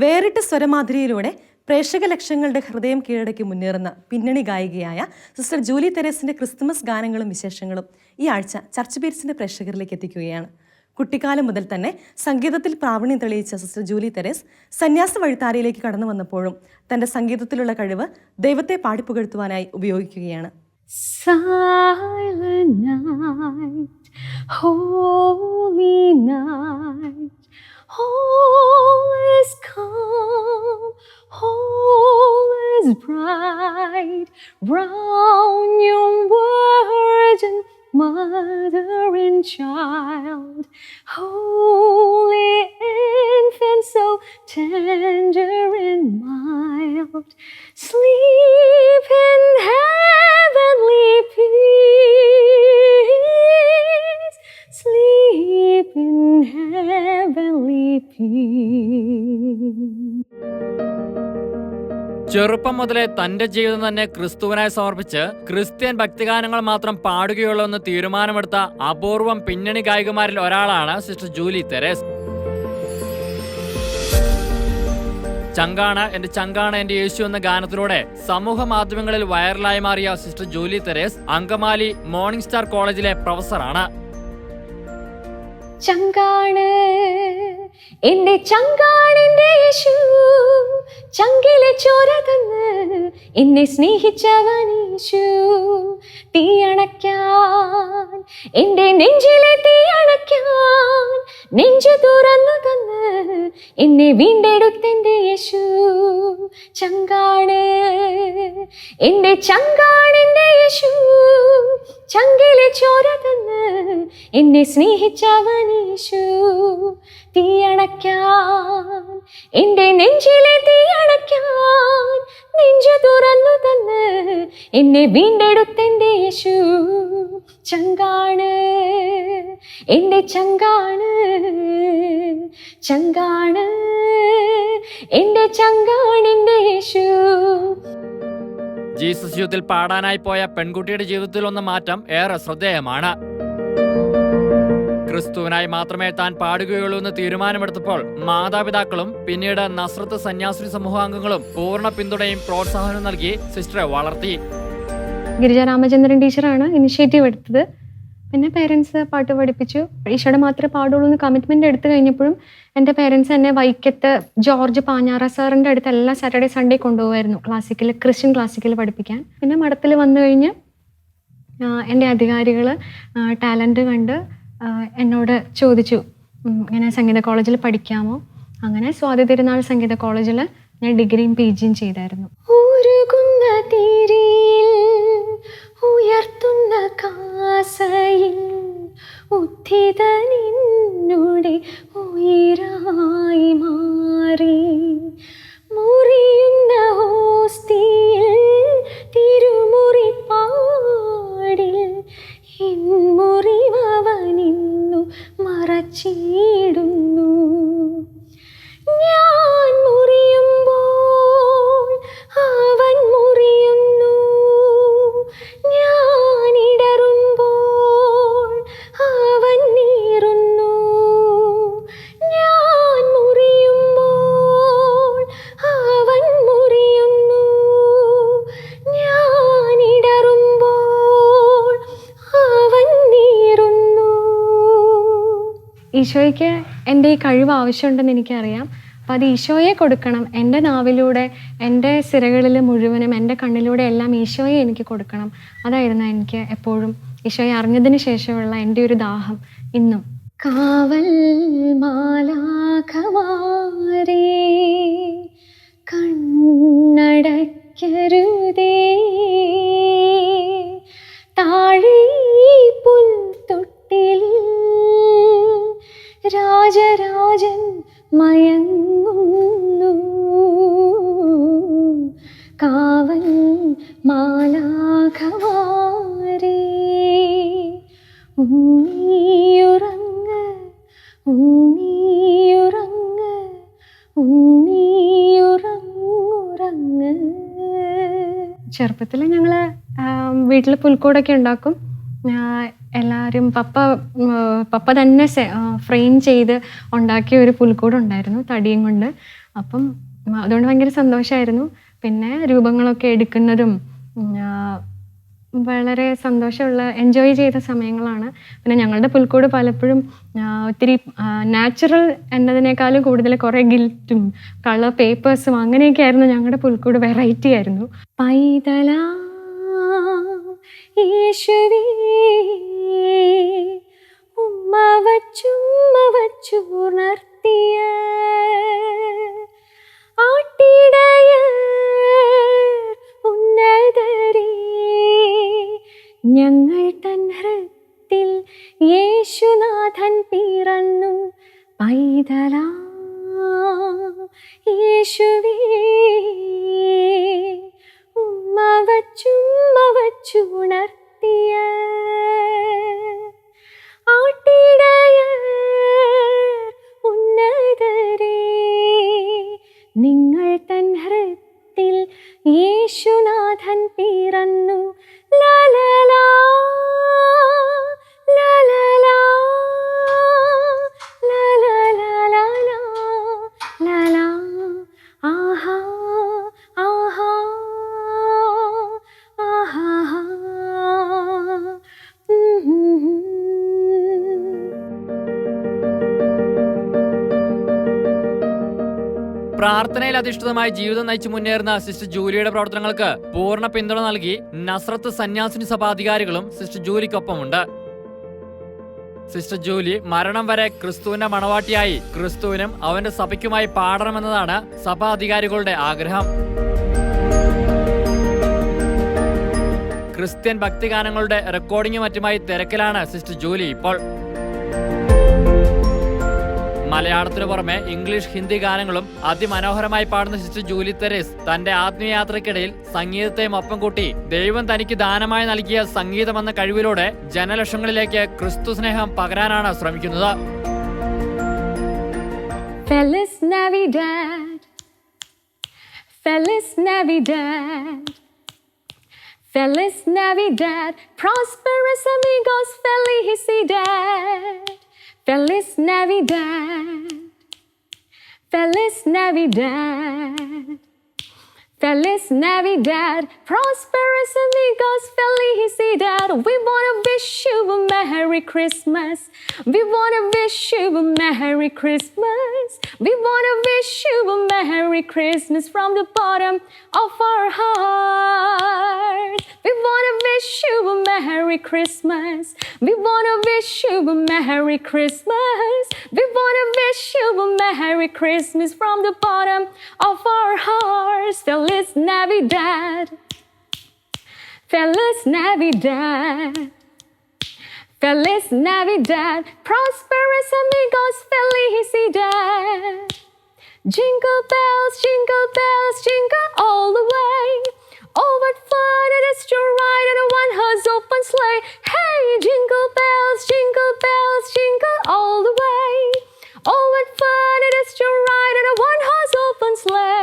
വേറിട്ട സ്വരമാധുരിയിലൂടെ പ്രേക്ഷക ലക്ഷങ്ങളുടെ ഹൃദയം കീഴടക്കി മുന്നേറുന്ന പിന്നണി ഗായികയായ സിസ്റ്റർ ജൂലി തെരേസിന്റെ ക്രിസ്തുമസ് ഗാനങ്ങളും വിശേഷങ്ങളും ഈ ആഴ്ച ചർച്ച് പീരിസിന്റെ പ്രേക്ഷകരിലേക്ക് എത്തിക്കുകയാണ്. കുട്ടിക്കാലം മുതൽ തന്നെ സംഗീതത്തിൽ പ്രാവീണ്യം തെളിയിച്ച സിസ്റ്റർ ജൂലി തെരേസ് സന്യാസ വഴിത്താരയിലേക്ക് കടന്നു വന്നപ്പോഴും തന്റെ സംഗീതത്തിലുള്ള കഴിവ് ദൈവത്തെ പാടിപ്പുകഴ്ത്തുവാനായി ഉപയോഗിക്കുകയാണ്. Holy night, all is calm, all is bright, round your virgin mother and child, holy infant, so tender and mild, sleep in ചെറുപ്പം മുതലേ തന്റെ ജീവിതം തന്നെ ക്രിസ്തുവിനായി സമർപ്പിച്ച് ക്രിസ്ത്യൻ ഭക്തിഗാനങ്ങൾ മാത്രം പാടുകയുള്ളൂ എന്ന് തീരുമാനമെടുത്ത അപൂർവം പിന്നണി ഗായികമാരിൽ ഒരാളാണ് സിസ്റ്റർ ജൂലി തെരേസ്. ചങ്കാണ എന്റെ ചങ്കാണ എന്റെ യേശു എന്ന ഗാനത്തിലൂടെ സമൂഹ മാധ്യമങ്ങളിൽ വൈറലായി മാറിയ sister Julie Therese Angamaly Morning Star കോളേജിലെ പ്രൊഫസറാണ്. ചങ്കാണ് എന്റെ ചങ്കാണ് എന്റെ യേശു. ചങ്കിലെ ചോര തന്ന് എന്നെ സ്നേഹിച്ചവനീശു തീയണയ്ക്കാൻ എന്റെ നെഞ്ചിലെ തീയണയ്ക്കാൻ നെഞ്ചു തുറന്നു തന്ന് എന്നെ വീണ്ടെടുത്തെന്റെ യേശു. ചങ്കാണ്. എന്റെ ചങ്കാണെന്റെ യേശു. ചങ്കിലെ ചോര തന്ന് എന്നെ സ്നേഹിച്ചവൻ യേശു. തീയണയ്ക്കാൻ എന്റെ നെഞ്ചിലെ തീയണയ്ക്കാൻ നെഞ്ചു തുറന്നു തന്ന് എന്നെ വീണ്ടെടുത്തെന്റെ യേശു ചങ്കാണ്. എന്റെ ചങ്കാണ് ചങ്കാണ്. എന്റെ ചങ്കാണിന്റെ യേശു. ജീസസ് യൂത്തിൽ പാടാനായി പോയ പെൺകുട്ടിയുടെ ജീവിതത്തിൽ വന്ന മാറ്റം ഏറെ ശ്രദ്ധേയമാണ്. ക്രിസ്തുവിനായി മാത്രമേ താൻ പാടുകയുള്ളൂ എന്ന് തീരുമാനമെടുത്തപ്പോൾ മാതാപിതാക്കളും പിന്നീട് നസ്രത്ത് സന്യാസിനി സമൂഹാംഗങ്ങളും പൂർണ പിന്തുണയും പ്രോത്സാഹനവും നൽകി സിസ്റ്ററെ വളർത്തി. ഗിരിജ രാമചന്ദ്രൻ ടീച്ചറാണ് ഇനിഷ്യേറ്റീവ് എടുത്തത്. പിന്നെ പേരൻസ് പാട്ട് പഠിപ്പിച്ചു. ഈശോടെ മാത്രമേ പാടുള്ളൂ എന്ന് കമ്മിറ്റ്മെന്റ് എടുത്തു കഴിഞ്ഞപ്പോഴും എന്റെ പേരൻസ് എന്നെ വൈക്കത്ത് ജോർജ് പാഞ്ഞാറ സാറിന്റെ അടുത്ത് എല്ലാ സാറ്റർഡേ സൺഡേ കൊണ്ടുപോകുമായിരുന്നു ക്ലാസിക്കൽ ക്രിസ്ത്യൻ ക്ലാസിക്കൽ പഠിപ്പിക്കാൻ. പിന്നെ മഠത്തിൽ വന്നു കഴിഞ്ഞ് എന്റെ അധികാരികൾ ടാലന്റ് കണ്ട് എന്നോട് ചോദിച്ചു ഇങ്ങനെ സംഗീത കോളേജിൽ പഠിക്കാമോ? അങ്ങനെ സ്വാതി തിരുനാൾ സംഗീത കോളേജിൽ ഞാൻ ഡിഗ്രിയും പി ജിയും ചെയ്തായിരുന്നു. ഉയർത്തുന്ന കാസയിൽ ഉദ്ധിത നിന്നുടെ ഉയരായി മാറി മുറിയുന്ന ഹോസ്തിയിൽ ഈശോയ്ക്ക് എന്റെ ഈ കഴിവ് ആവശ്യമുണ്ടെന്ന് എനിക്കറിയാം. അപ്പം അത് ഈശോയെ കൊടുക്കണം. എന്റെ നാവിലൂടെ എന്റെ സിരകളിൽ മുഴുവനും എന്റെ കണ്ണിലൂടെ എല്ലാം ഈശോയെ എനിക്ക് കൊടുക്കണം. അതായിരുന്നു എനിക്ക് എപ്പോഴും ഈശോയെ അറിഞ്ഞതിന് ശേഷമുള്ള എന്റെ ഒരു ദാഹം ഇന്നും. കാവൽ മാലാഖമാരേ കണ്ണടക്കരുതേ താഴെ പുൽത്തൊട്ടിലിൽ മയങ്ങുന്നു. കാവൽ മാലാഘവാരി ഉണ്ണിയുറങ്ങ് ഉണ്ണിയുറങ്ങ് ഉണ്ണിയുറങ്ങുറങ്ങ്. ചെറുപ്പത്തിൽ ഞങ്ങൾ വീട്ടിൽ പുൽക്കൂടൊക്കെ ഉണ്ടാക്കും. എല്ലാവരും പപ്പ പപ്പ തന്നെ ഫ്രെയിം ചെയ്ത് ഉണ്ടാക്കിയ ഒരു പുൽക്കൂട് ഉണ്ടായിരുന്നു തടിയും കൊണ്ട്. അപ്പം അതുകൊണ്ട് ഭയങ്കര സന്തോഷമായിരുന്നു പിന്നെ രൂപങ്ങളൊക്കെ എടുക്കുന്നതും വളരെ സന്തോഷമുള്ള എൻജോയ് ചെയ്ത സമയങ്ങളാണ്. പിന്നെ ഞങ്ങളുടെ പുൽക്കൂട് പലപ്പോഴും ഒത്തിരി നാച്ചുറൽ എന്നതിനേക്കാളും കൂടുതൽ കുറേ ഗിൽറ്റും കളർ പേപ്പേഴ്സും അങ്ങനെയൊക്കെ ആയിരുന്നു ഞങ്ങളുടെ പുൽക്കൂട് വെറൈറ്റി ആയിരുന്നു. പൈതല യേശുവേ ഉമ്മ വച്ചുമ്മ വച്ചുണർത്തിയ വച്ചുമ്മ വച്ചുണർത്തിയ ആട്ടിടയ ഉന്നതരേ നിങ്ങൾ തൻ ഹൃത്തിൽ യേശുനാഥൻ പിറന്നു പ്രാർത്ഥനയിൽ അധിഷ്ഠിതമായി ജീവിതം നയിച്ചു മുന്നേറുന്ന സിസ്റ്റർ ജൂലിയുടെ പ്രവർത്തനങ്ങൾക്ക് പൂർണ പിന്തുണ നൽകി നസ്രത്ത് സന്യാസിനി സഭ അധികാരികളും സിസ്റ്റർ ജൂലിക്കൊപ്പമുണ്ട്. സിസ്റ്റർ ജൂലി മരണം വരെ ക്രിസ്തുവിന്റെ മണവാട്ടിയായി ക്രിസ്തുവിനും അവന്റെ സഭയ്ക്കുമായി പാടണമെന്നതാണ് സഭാ അധികാരികളുടെ ആഗ്രഹം. ക്രിസ്ത്യൻ ഭക്തിഗാനങ്ങളുടെ റെക്കോർഡിംഗ് മറ്റുമായി തിരക്കിലാണ് സിസ്റ്റർ ജൂലി ഇപ്പോൾ. മലയാളത്തിനു പുറമെ ഇംഗ്ലീഷ് ഹിന്ദി ഗാനങ്ങളും അതിമനോഹരമായി പാടുന്ന സിസ്റ്റർ ജൂലി തെരേസ് തന്റെ ആത്മീയയാത്രയ്ക്കിടയിൽ സംഗീതത്തെയും ഒപ്പം കൂട്ടി ദൈവം തനിക്ക് ദാനമായി നൽകിയ സംഗീതമെന്ന കഴിവിലൂടെ ജനലക്ഷങ്ങളിലേക്ക് ക്രിസ്തു സ്നേഹം പകരാനാണ് ശ്രമിക്കുന്നത്. Feliz Navidad. Prosperous amigos. Felicidad. Feliz Navidad. Feliz Navidad. Feliz Navidad, prosperous amigos, felicidad. We wanna wish you a Merry Christmas. We wanna wish you a Merry Christmas. We wanna wish you a Merry Christmas from the bottom of our hearts. We wanna wish you a Merry Christmas. We wanna wish you a Merry Christmas. We wanna wish you a Merry Merry Christmas from the bottom of our hearts. Feliz Navidad. Feliz Navidad. Feliz Navidad. Prosperous amigos, felicidad. Jingle bells, jingle bells, jingle all the way. Oh, what fun it is to ride in a one-horse open sleigh. Hey, jingle bells, jingle bells, jingle all the way. Oh, hitched a ride in a one-horse open sleigh.